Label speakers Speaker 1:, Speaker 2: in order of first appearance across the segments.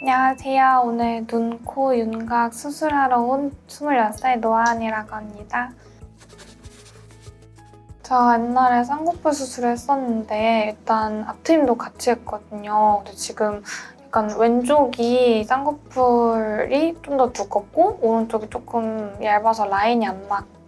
Speaker 1: 안녕하세요. 오늘 눈, 코, 윤곽 수술하러 온 26살 노아은이라고 합니다. 저 옛날에 쌍꺼풀 수술을 했었는데 일단 앞트임도 같이 했거든요. 근데 지금 약간 왼쪽이 쌍꺼풀이 좀 더 두껍고 오른쪽이 조금 얇아서 라인이 안 맞고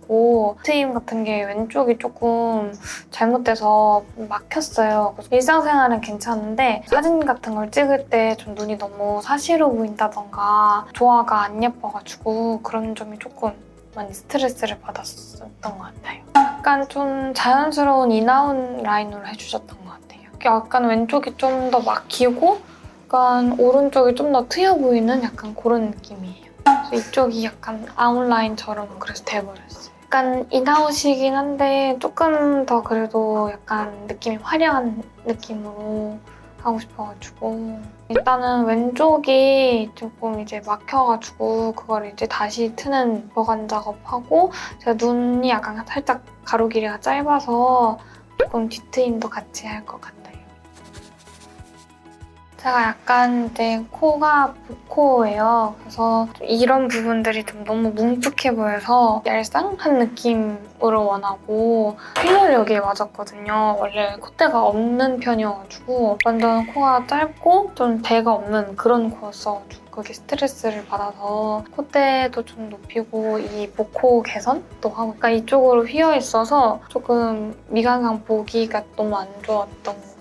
Speaker 1: 트임 같은 게 왼쪽이 조금 잘못돼서 막혔어요. 일상생활은 괜찮은데 사진 같은 걸 찍을 때 좀 눈이 너무 사시로 보인다던가 조화가 안 예뻐가지고 그런 점이 조금 많이 스트레스를 받았었던 것 같아요. 약간 좀 자연스러운 인아웃 라인으로 해주셨던 것 같아요. 약간 왼쪽이 좀 더 막히고 약간 오른쪽이 좀 더 트여 보이는 약간 그런 느낌이에요. 이쪽이 약간 아웃라인처럼 그래서 돼버렸어요. 약간 인아웃이긴 한데 조금 더 그래도 약간 느낌이 화려한 느낌으로 하고 싶어가지고 일단은 왼쪽이 조금 이제 막혀가지고 그걸 이제 다시 트는 보관 작업하고 제가 눈이 약간 살짝 가로 길이가 짧아서 조금 뒤트임도 같이 할 것 같아요. 제가 약간 이제 코가 부코예요. 그래서 좀 이런 부분들이 좀 너무 뭉툭해 보여서 얄쌍한 느낌으로 원하고 여기에 맞았거든요. 원래 콧대가 없는 편이어가지고 완전 코가 짧고 좀 대가 없는 그런 코였어가지고 그게 스트레스를 받아서 콧대도 좀 높이고 이 복코 개선도 하고 그러니까 이쪽으로 휘어 있어서 조금 미간상 보기가 너무 안 좋았던.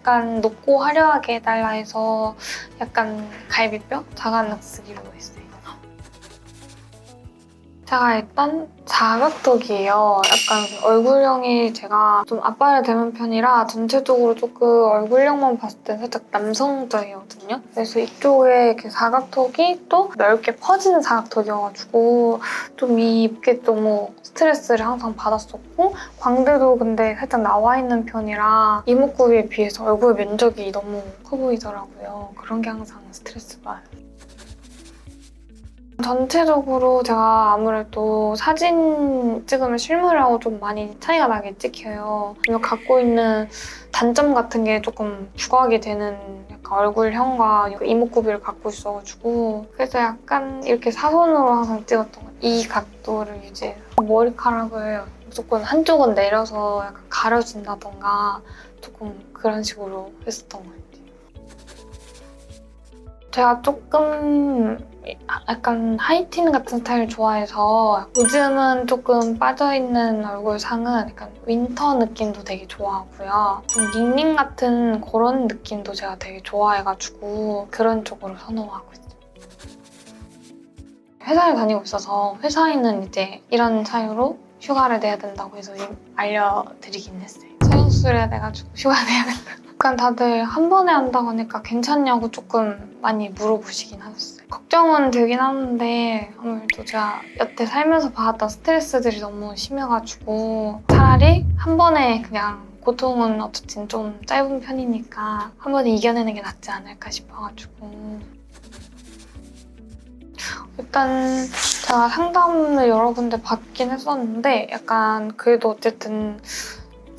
Speaker 1: 약간 높고 화려하게 해달라 해서 약간 갈비뼈 자간락 쓰기로 했어요. 제가 일단 자각턱이에요. 약간 얼굴형이 제가 좀 앞발을 대는 편이라 전체적으로 조금 얼굴형만 봤을 때 살짝 남성적이거든요. 그래서 이쪽에 이렇게 사각턱이 또 넓게 퍼지는 사각턱이어가지고 좀 이게 너무 스트레스를 항상 받았었고 광대도 근데 살짝 나와 있는 편이라 이목구비에 비해서 얼굴 면적이 너무 커 보이더라고요. 그런 게 항상 스트레스 받아요. 전체적으로 제가 아무래도 사진 찍으면 실물하고 좀 많이 차이가 나게 찍혀요. 갖고 있는 단점 같은 게 조금 부각이 되는 약간 얼굴형과 이목구비를 갖고 있어가지고 그래서 약간 이렇게 사선으로 항상 찍었던 것 같아요. 이 각도를 유지해서 머리카락을 무조건 한쪽은 내려서 약간 가려진다던가 조금 그런 식으로 했었던 것 같아요. 제가 조금 약간 하이틴 같은 스타일 좋아해서 요즘은 조금 빠져있는 얼굴상은 약간 윈터 느낌도 되게 좋아하고요. 좀 닝닝 같은 그런 느낌도 제가 되게 좋아해가지고 그런 쪽으로 선호하고 있어요. 회사를 다니고 있어서 회사에는 이제 이런 사유로 휴가를 내야 된다고 해서 알려드리긴 했어요. 성수술 해야 돼가지고 휴가 내야 된다. 약간 다들 한 번에 한다고 하니까 괜찮냐고 조금 많이 물어보시긴 하셨어요. 걱정은 되긴 하는데 아무래도 제가 여태 살면서 받았던 스트레스들이 너무 심해가지고 차라리 한 번에 그냥 고통은 어쨌든 좀 짧은 편이니까 한 번에 이겨내는 게 낫지 않을까 싶어가지고 일단 제가 상담을 여러 군데 받긴 했었는데 약간 그래도 어쨌든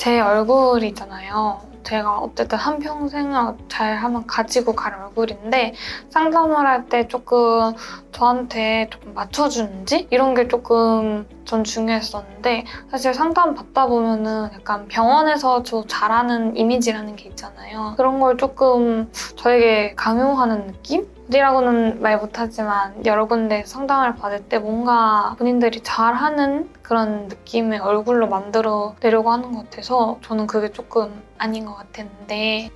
Speaker 1: 제 얼굴이잖아요. 제가 어쨌든 한평생을 잘 하면 가지고 갈 얼굴인데 상담을 할 때 조금 저한테 조금 맞춰주는지 이런 게 조금 전 중요했었는데 사실 상담 받다 보면은 약간 병원에서 저 잘하는 이미지라는 게 있잖아요. 그런 걸 조금 저에게 강요하는 느낌? 어디라고는 말 못하지만 여러 군데 상담을 받을 때 뭔가 본인들이 잘하는 그런 느낌의 얼굴로 만들어 내려고 하는 것 같아서 저는 그게 조금 아닌 것 같았는데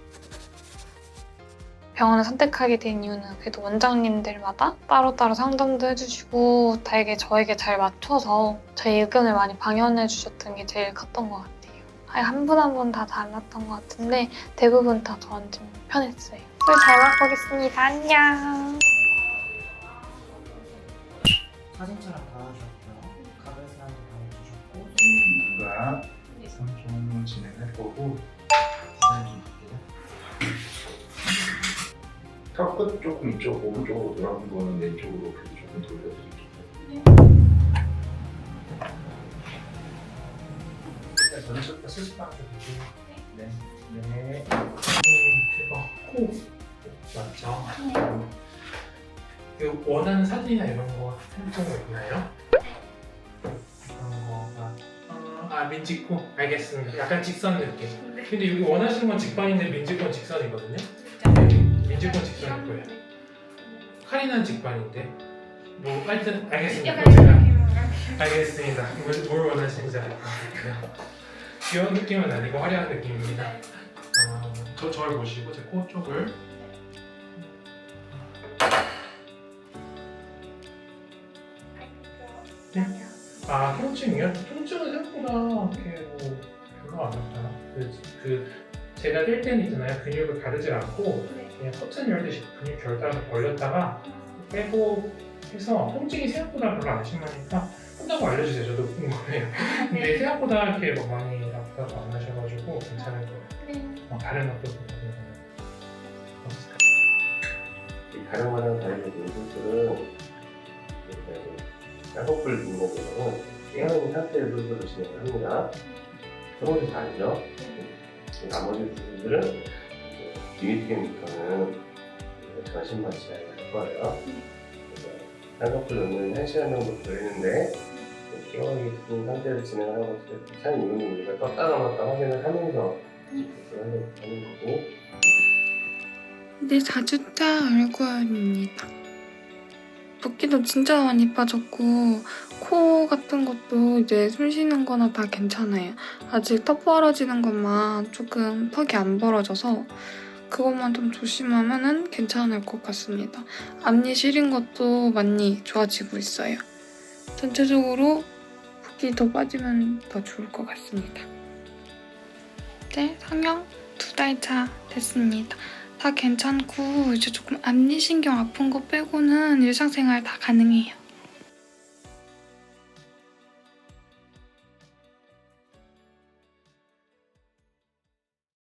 Speaker 1: 병원을 선택하게 된 이유는 그래도 원장님들마다 따로따로 상담도 해주시고 되게 저에게 잘 맞춰서 제 의견을 많이 방영해 주셨던 게 제일 컸던 것 같아요. 한 분 한 분 다 달랐던 것 같은데 대부분 다 저한테 편했어요. 술잘 맛보겠습니다. 안녕.
Speaker 2: 사진 촬영 다 하셨고요. 가발 사진 다 해주셨고
Speaker 3: 가 삼촌 진행할 거고. 턱끝 조금 이쪽 오른쪽으로 돌아간 거는 왼쪽으로 조금 돌려드릴게요. 네, 전체 다 스스밖에 보고 네, 네. 음, 대박. 코
Speaker 4: 맞죠? 그 원하는 사진이나 이런 거 생각한 거 있나요? 이런 거가 어, 아 민지코 알겠습니다. 약간 직선 느낌. 근데 여기 원하시는 건 직방인데 민지코는 직선이거든요. 네, 민지코는 직선일 거예요. 카리나는 직방인데 뭐 하여튼 알겠습니다. 제가 알겠습니다. 뭘, 뭘 원하시는지 알것 같아요. 귀여운 느낌은 아니고 화려한 느낌입니다. 어, 저 저를 보시고 제 코 쪽을 아 통증이요? 통증은 생각보다 이렇게 뭐 별로 안 아파요. 그, 그 제가 뗄 때는 있잖아요. 근육을 가르지 않고 그냥 커튼 열듯이 근육 결다가 벌렸다가 빼고 해서 통증이 생각보다 별로 안 심하니까 한다고 알려주세요. 저도 궁금해요. 근데 생각보다 이렇게 뭐 많이 아프다고 안 하셔가지고 괜찮을 거예요. 어, 다른 것도 궁금해요.
Speaker 5: 이 다른 거랑 다르게 눈수술은 쌍꺼풀 경우는 깨어있는 상태에서 수술을 진행을 합니다. 성분이 다르죠? 나머지 수술들은 뒤미팅부터는 전신 마취를 할 거예요. 쌍꺼풀 넣는 1시간 정도 걸리는데 깨어있는 상태에서 진행하는 것을 괜찮은 이유는 우리가 떴다 남았다 확인을 하면서 수술을 하는 거고
Speaker 1: 네, 4주차 얼굴입니다. 붓기도 진짜 많이 빠졌고 코 같은 것도 이제 숨 쉬는 거나 다 괜찮아요. 아직 턱 벌어지는 것만 조금 턱이 안 벌어져서 그것만 좀 조심하면은 괜찮을 것 같습니다. 앞니 시린 것도 많이 좋아지고 있어요. 전체적으로 붓기 더 빠지면 더 좋을 것 같습니다. 이제 성형 두 달 차 됐습니다. 다 괜찮고 이제 조금 앞니 신경 아픈 거 빼고는 일상생활 다 가능해요.